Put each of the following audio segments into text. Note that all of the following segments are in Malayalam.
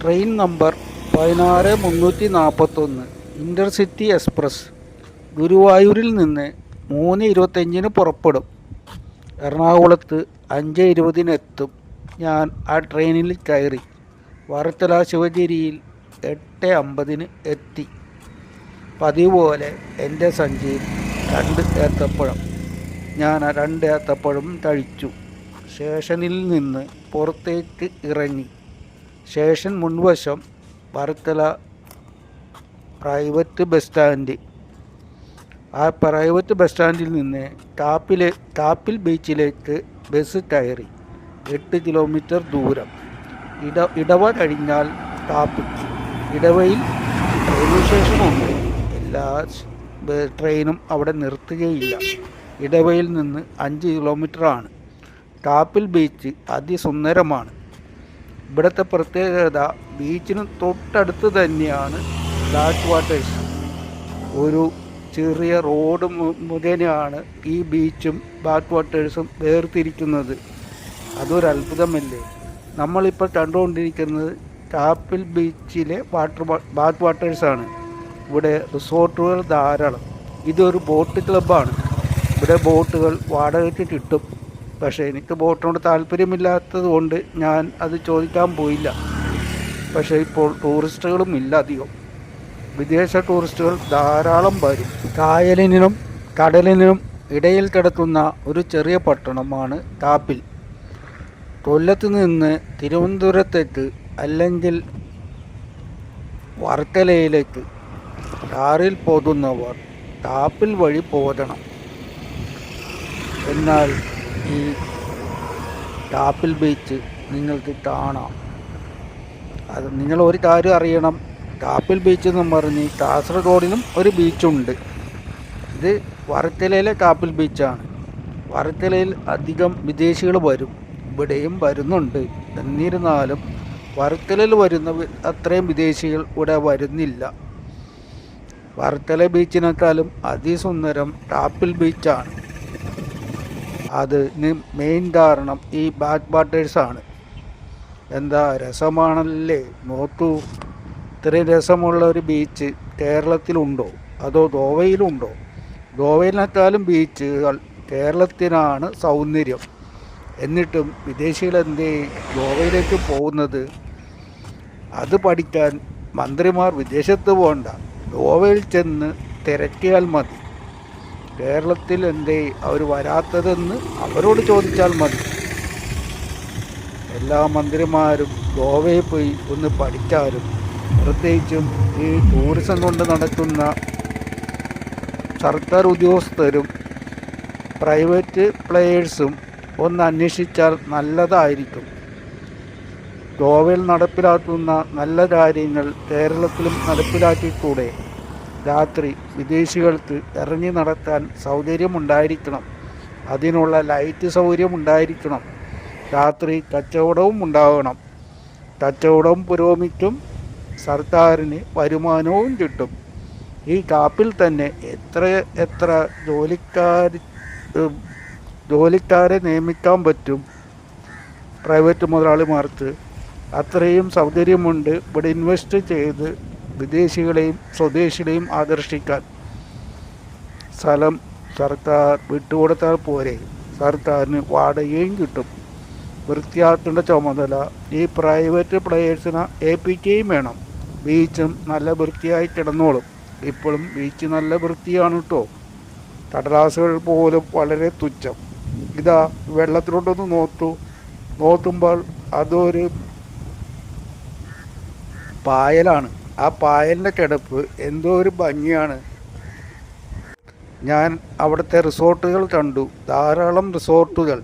ട്രെയിൻ നമ്പർ പതിനാറ് മുന്നൂറ്റി നാൽപ്പത്തൊന്ന് ഇന്റർസിറ്റി എക്സ്പ്രസ് ഗുരുവായൂരിൽ നിന്ന് മൂന്ന് ഇരുപത്തഞ്ചിന് പുറപ്പെടും. എറണാകുളത്ത് അഞ്ച് ഇരുപതിന് എത്തും. ഞാൻ ആ ട്രെയിനിൽ കയറി വർത്തല ശിവഗിരിയിൽ എട്ട് അമ്പതിന് എത്തി. പതിവ് പോലെ എന്റെ സഞ്ചിയിൽ രണ്ട് ഏത്തപ്പഴം. ഞാൻ ആ രണ്ട് ഏത്തപ്പഴം കഴിച്ചു സ്റ്റേഷനിൽ നിന്ന് പുറത്തേക്ക് ഇറങ്ങി. സ്റ്റേഷൻ മുൻവശം വർത്തല പ്രൈവറ്റ് ബസ് സ്റ്റാൻഡ്. ആ പ്രൈവറ്റ് ബസ് സ്റ്റാൻഡിൽ നിന്ന് ടാപ്പിലെ ടാപ്പിൽ ബീച്ചിലേക്ക് ബസ് കയറി എട്ട് കിലോമീറ്റർ ദൂരം. ഇട ഇടവ കഴിഞ്ഞാൽ ടാപ്പിൽ ഇടവയിൽ റെയിൽവേ സ്റ്റേഷനുണ്ട് എല്ലാ ട്രെയിനും അവിടെ നിർത്തുകയില്ല. ഇടവയിൽ നിന്ന് അഞ്ച് കിലോമീറ്ററാണ്. ടാപ്പിൽ ബീച്ച് അതിസുന്ദരമാണ്. ഇവിടുത്തെ പ്രത്യേകത ബീച്ചിന് തൊട്ടടുത്ത് തന്നെയാണ് ബ്ലാക്ക് വാട്ടേഴ്സ് ഒരു ചെറിയ റോഡ് മുഖേനയാണ് ഈ ബീച്ചും ബാക്ക് വാട്ടേഴ്സും വേർതിരിക്കുന്നത്. അതൊരു അത്ഭുതമല്ലേ നമ്മളിപ്പോൾ കണ്ടുകൊണ്ടിരിക്കുന്നത് ടാപ്പിൽ ബീച്ചിലെ വാട്ടർ ബാക്ക് വാട്ടേഴ്സാണ് ഇവിടെ റിസോർട്ടുകൾ ധാരാളം. ഇതൊരു ബോട്ട് ക്ലബ്ബാണ്. ഇവിടെ ബോട്ടുകൾ വാടകയ്ക്ക് കിട്ടും. പക്ഷേ എനിക്ക് ബോട്ടിനോട് താല്പര്യമില്ലാത്തത് കൊണ്ട് ഞാൻ അത് ചോദിക്കാൻ പോയില്ല. പക്ഷേ ഇപ്പോൾ ടൂറിസ്റ്റുകളും ഇല്ല അധികം. വിദേശ ടൂറിസ്റ്റുകൾ ധാരാളം വരും. കായലിനും കടലിനും ഇടയിൽ കിടക്കുന്ന ഒരു ചെറിയ പട്ടണമാണ് താപ്പിൽ കൊല്ലത്ത് നിന്ന് തിരുവനന്തപുരത്തേക്ക് അല്ലെങ്കിൽ വർക്കലയിലേക്ക് കാറിൽ പോകുന്നവർ താപ്പിൽ വഴി പോകണം. എന്നാൽ ഈ ടാപ്പിൽ ബീച്ച് നിങ്ങൾക്ക് കാണാം. അത് നിങ്ങൾ ഒരു കാര്യം അറിയണം. ടാപ്പിൽ ബീച്ച് എന്ന് പറഞ്ഞ് കാസർഗോഡിലും ഒരു ബീച്ചുണ്ട്. ഇത് വർക്കലയിലെ ടാപ്പിൽ ബീച്ചാണ്. വർക്കലയിൽ അധികം വിദേശികൾ വരും. ഇവിടെയും വരുന്നുണ്ട്. എന്നിരുന്നാലും വർക്കലയിൽ വരുന്ന അത്രയും വിദേശികൾ ഇവിടെ വരുന്നില്ല. വർക്കല ബീച്ചിനേക്കാളും അതിസുന്ദരം ടാപ്പിൽ ബീച്ചാണ്. അതിന് മെയിൻ കാരണം ഈ ബാക്ക് വാട്ടേഴ്സാണ് എന്താ രസമാണല്ലേ? നോക്കൂ. ഇത്രയും രസമുള്ള ഒരു ബീച്ച് കേരളത്തിലുണ്ടോ? അതോ ഗോവയിലുണ്ടോ? ഗോവയിനേക്കാളും ബീച്ചുകൾ കേരളത്തിനാണ് സൗന്ദര്യം. എന്നിട്ടും വിദേശികൾ എന്തേ ഗോവയിലേക്ക് പോകുന്നത്? അത് പഠിക്കാൻ മന്ത്രിമാർ വിദേശത്ത് പോകണ്ട. ഗോവയിൽ ചെന്ന് തിരക്കിയാൽ മതി. കേരളത്തിൽ എന്തേ അവർ വരാത്തതെന്ന് അവരോട് ചോദിച്ചാൽ മതി. എല്ലാ മന്ത്രിമാരും ഗോവയിൽ പോയി ഒന്ന് പഠിച്ചാലും പ്രത്യേകിച്ചും ഈ ടൂറിസം കൊണ്ട് നടക്കുന്ന സർക്കാർ ഉദ്യോഗസ്ഥരും പ്രൈവറ്റ് പ്ലെയേഴ്സും ഒന്ന് അന്വേഷിച്ചാൽ നല്ലതായിരിക്കും. ഗോവയിൽ നടപ്പിലാക്കുന്ന നല്ല കാര്യങ്ങൾ കേരളത്തിലും നടപ്പിലാക്കിക്കൂടെ? രാത്രി വിദേശികൾക്ക് ഇറങ്ങി നടത്താൻ സൗകര്യമുണ്ടായിരിക്കണം. അതിനുള്ള ലൈറ്റ് സൗകര്യം ഉണ്ടായിരിക്കണം രാത്രി കച്ചവടവും ഉണ്ടാവണം. കച്ചവടവും പുരോഗമിക്കും. സർക്കാരിന് വരുമാനവും കിട്ടും. ഈ കാപ്പിൽ തന്നെ എത്ര എത്ര ജോലിക്കാർ ജോലിക്കാരെ നിയമിക്കാൻ പറ്റും? പ്രൈവറ്റ് മുതലാളിമാർക്ക് അത്രയും സൗകര്യമുണ്ട്. ഇവിടെ ഇൻവെസ്റ്റ് ചെയ്ത് വിദേശികളെയും സ്വദേശികളെയും ആകർഷിക്കാൻ സ്ഥലം സർക്കാർ വിട്ടുകൊടുത്താൽ പോരെ. സർക്കാരിന് വാടകയും കിട്ടും. വൃത്തിയാക്കേണ്ട ചുമതല ഈ പ്രൈവറ്റ് പ്ലെയേഴ്സിന് ഏൽപ്പിക്കുകയും വേണം. ബീച്ചും നല്ല വൃത്തിയായി കിടന്നോളും. ഇപ്പോഴും ബീച്ച് നല്ല വൃത്തിയാണ് കേട്ടോ കടലാസുകൾ പോലും വളരെ തുച്ഛം. ഇതാ വെള്ളത്തിലോട്ടൊന്ന് നോത്തു നോക്കുമ്പോൾ അതൊരു പായലാണ്. ആ പായലിന്റെ കിടപ്പ് എന്തോ ഒരു ഭംഗിയാണ്. ഞാൻ അവിടുത്തെ റിസോർട്ടുകൾ കണ്ടു. ധാരാളം റിസോർട്ടുകൾ.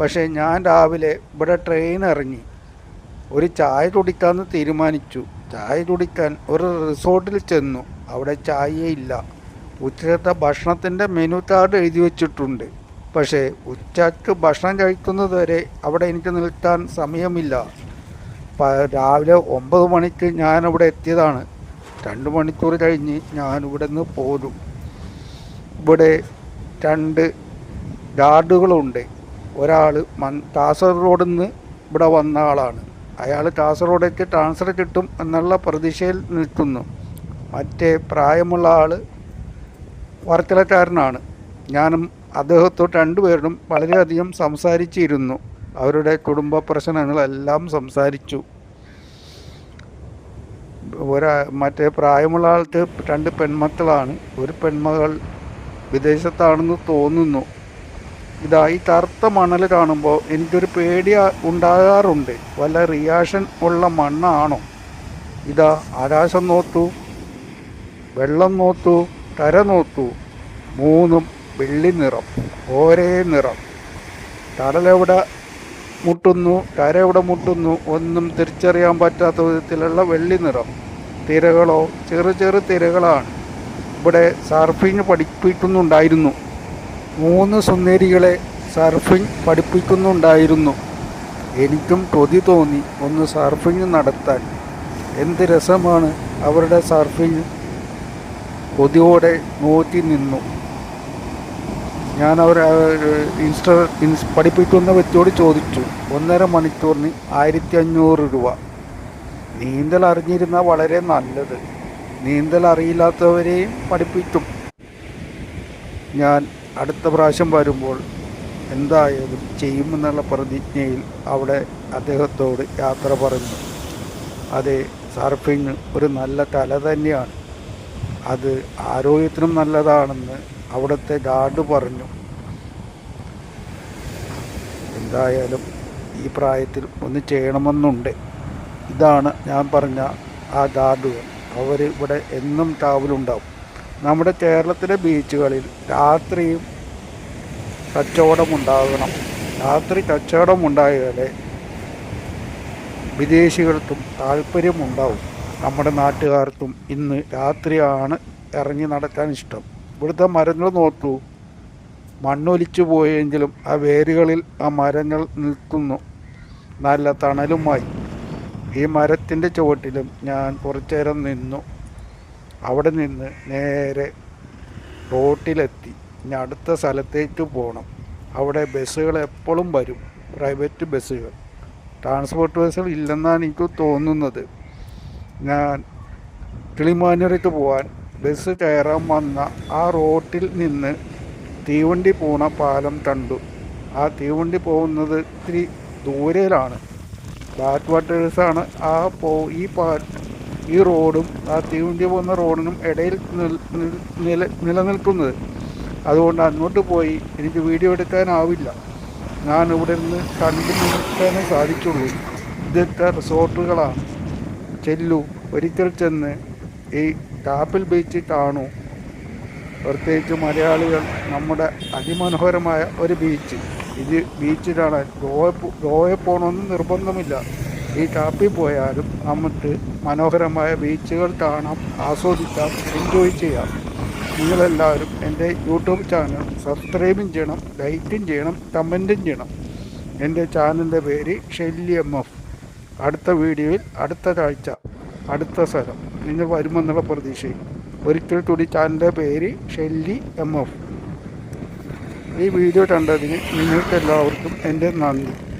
പക്ഷേ ഞാൻ രാവിലെ ഇവിടെ ട്രെയിൻ ഇറങ്ങി. ഒരു ചായ കുടിക്കാമെന്ന് തീരുമാനിച്ചു. ചായ കുടിക്കാൻ ഒരു റിസോർട്ടിൽ ചെന്നു. അവിടെ ചായയില്ല ഉച്ചത്തെ ഭക്ഷണത്തിന്റെ മെനു കാർഡ് എഴുതി വച്ചിട്ടുണ്ട്. പക്ഷേ ഉച്ചയ്ക്ക് ഭക്ഷണം കഴിക്കുന്നത് വരെ അവിടെ എനിക്ക് നിൽക്കാൻ സമയമില്ല. രാവിലെ ഒമ്പത് മണിക്ക് ഞാനിവിടെ എത്തിയതാണ്. രണ്ട് മണിക്കൂർ കഴിഞ്ഞ് ഞാനിവിടെ നിന്ന് പോരും. ഇവിടെ രണ്ട് ഗാർഡുകളുണ്ട്. ഒരാൾ മൺ കാസർഗോഡ് നിന്ന് ഇവിടെ വന്ന ആളാണ്. അയാൾ കാസർഗോഡേക്ക് ട്രാൻസ്ഫർ കിട്ടും എന്നുള്ള പ്രതീക്ഷയിൽ നിൽക്കുന്നു. മറ്റേ പ്രായമുള്ള ആൾ വർക്കലക്കാരനാണ്. ഞാനും അദ്ദേഹത്തോട് രണ്ടുപേരും വളരെയധികം സംസാരിച്ചിരുന്നു. അവരുടെ കുടുംബ പ്രശ്നങ്ങളെല്ലാം സംസാരിച്ചു. ഒരാ മറ്റേ പ്രായമുള്ള ആൾക്ക് രണ്ട് പെൺമക്കളാണ്. ഒരു പെൺമകൾ വിദേശത്താണെന്ന് തോന്നുന്നു. ഇതാ ഈ കറുത്ത മണൽ കാണുമ്പോൾ എനിക്കൊരു പേടി ഉണ്ടാകാറുണ്ട്. വല്ല റിയാക്ഷൻ ഉള്ള മണ്ണാണോ? ഇതാ ആകാശം നോത്തു വെള്ളം നോത്തു കര നോത്തു മൂന്നും വെള്ളി നിറം ഒരേ നിറം. കടലെവിടെ മുട്ടുന്നു കര എവിടെ മുട്ടുന്നു ഒന്നും തിരിച്ചറിയാൻ പറ്റാത്ത വിധത്തിലുള്ള വെള്ളി നിറം. തിരകളോ ചെറു ചെറു തിരകളാണ്. ഇവിടെ സർഫിങ് പഠിപ്പിക്കുന്നുണ്ടായിരുന്നു. മൂന്ന് സുന്ദരികളെ സർഫിങ് പഠിപ്പിക്കുന്നുണ്ടായിരുന്നു. എനിക്കും കൊതി തോന്നി ഒന്ന് സർഫിങ് നടത്താൻ. എന്ത് രസമാണ് അവരുടെ സർഫിങ് കൊതിയോടെ നോക്കി നിന്നു. ഞാൻ അവർ ഇൻസ്റ്റ ഇൻസ് പഠിപ്പിക്കുന്ന വ്യക്തിയോട് ചോദിച്ചു ഒന്നര മണിക്കൂറിന് ആയിരത്തി അഞ്ഞൂറ് രൂപ. നീന്തൽ അറിഞ്ഞിരുന്നാൽ വളരെ നല്ലത്. നീന്തൽ അറിയില്ലാത്തവരെയും പഠിപ്പിക്കും. ഞാൻ അടുത്ത പ്രാവശ്യം വരുമ്പോൾ എന്തായാലും ചെയ്യുമെന്നുള്ള പ്രതിജ്ഞയിൽ അവിടെ അദ്ദേഹത്തോട് യാത്ര പറഞ്ഞു അതെ സർഫിങ് ഒരു നല്ല കല തന്നെയാണ്. അത് ആരോഗ്യത്തിനും നല്ലതാണെന്ന് അവിടുത്തെ ഗാർഡ് പറഞ്ഞു. എന്തായാലും ഈ പ്രായത്തിൽ ഒന്ന് ചെയ്യണമെന്നുണ്ട്. ഇതാണ് ഞാൻ പറഞ്ഞ ആ ഗാർഡുകൾ അവർ ഇവിടെ എന്നും കാവലുണ്ടാവും. നമ്മുടെ കേരളത്തിലെ ബീച്ചുകളിൽ രാത്രിയും കച്ചവടമുണ്ടാകണം രാത്രി കച്ചവടമുണ്ടായാലേ വിദേശികൾക്കും താല്പര്യമുണ്ടാവും. നമ്മുടെ നാട്ടുകാർക്കും ഇന്ന് രാത്രിയാണ് ഇറങ്ങി നടക്കാൻ ഇഷ്ടം. ഇവിടുത്തെ മരങ്ങൾ നോക്കൂ. മണ്ണൊലിച്ചു പോയെങ്കിലും ആ വേരുകളിൽ ആ മരങ്ങൾ നിൽക്കുന്നു. നല്ല തണലുമായി. ഈ മരത്തിന്റെ ചുവട്ടിലും ഞാൻ കുറച്ചു നേരം നിന്നു. അവിടെ നിന്ന് നേരെ റോട്ടിലെത്തി. ഇനി അടുത്ത സ്ഥലത്തേക്ക് പോകണം. അവിടെ ബസ്സുകൾ എപ്പോഴും വരും. പ്രൈവറ്റ് ബസ്സുകൾ. ട്രാൻസ്പോർട്ട് ബസ്സുകൾ ഇല്ലെന്നാണ് എനിക്ക് തോന്നുന്നത്. ഞാൻ കിളിമാനൂരേക്ക് പോവാൻ ബസ് കയറാൻ വന്ന ആ റോട്ടിൽ നിന്ന് തീവണ്ടി പോണ പാലം കണ്ടു. ആ തീവണ്ടി പോകുന്നത് ഇത്തിരി ദൂരയിലാണ് ബാക്ക് വാട്ടേഴ്സാണ് ആ പോ ഈ പാ ഈ റോഡും ആ തീവണ്ടി പോകുന്ന റോഡിനും ഇടയിൽ നില നിലനിൽക്കുന്നത്. അതുകൊണ്ട് അങ്ങോട്ട് പോയി എനിക്ക് വീഡിയോ എടുക്കാനാവില്ല. ഞാൻ ഇവിടെ നിന്ന് കണ്ടു നിൽക്കാനേ സാധിച്ചുള്ളൂ. ഇതൊക്കെ റിസോർട്ടുകളാണ്. ചെല്ലു. ഒരിക്കൽ ചെന്ന് ഈ ടാപ്പിൽ ബീച്ച് കാണൂ പ്രത്യേകിച്ച് മലയാളികൾ നമ്മുടെ അതിമനോഹരമായ ഒരു ബീച്ച്. ഇത് ബീച്ച് കാണാൻ ഗോവ ഗോവയിൽ പോകണമെന്ന് നിർബന്ധമില്ല. ഈ ടാപ്പിൽ പോയാലും നമുക്ക് മനോഹരമായ ബീച്ചുകൾ കാണാം ആസ്വദിക്കാം എൻജോയ് ചെയ്യാം. നിങ്ങളെല്ലാവരും എന്റെ യൂട്യൂബ് ചാനൽ സബ്സ്ക്രൈബും ചെയ്യണം ലൈക്കും ചെയ്യണം കമന്റും ചെയ്യണം. എന്റെ ചാനലിന്റെ പേര് ഷെല്ലി എം എഫ് അടുത്ത വീഡിയോയിൽ അടുത്ത കാഴ്ച അടുത്ത സ്ഥലം. നിങ്ങൾ വരുമെന്നുള്ള പ്രതീക്ഷയിൽ. ഒരിക്കൽ കൂടി ചാനലിന്റെ പേര് ഷെല്ലി എം എഫ്. ഈ വീഡിയോ കണ്ടതിന് നിങ്ങൾക്കെല്ലാവർക്കും എന്റെ നന്ദി.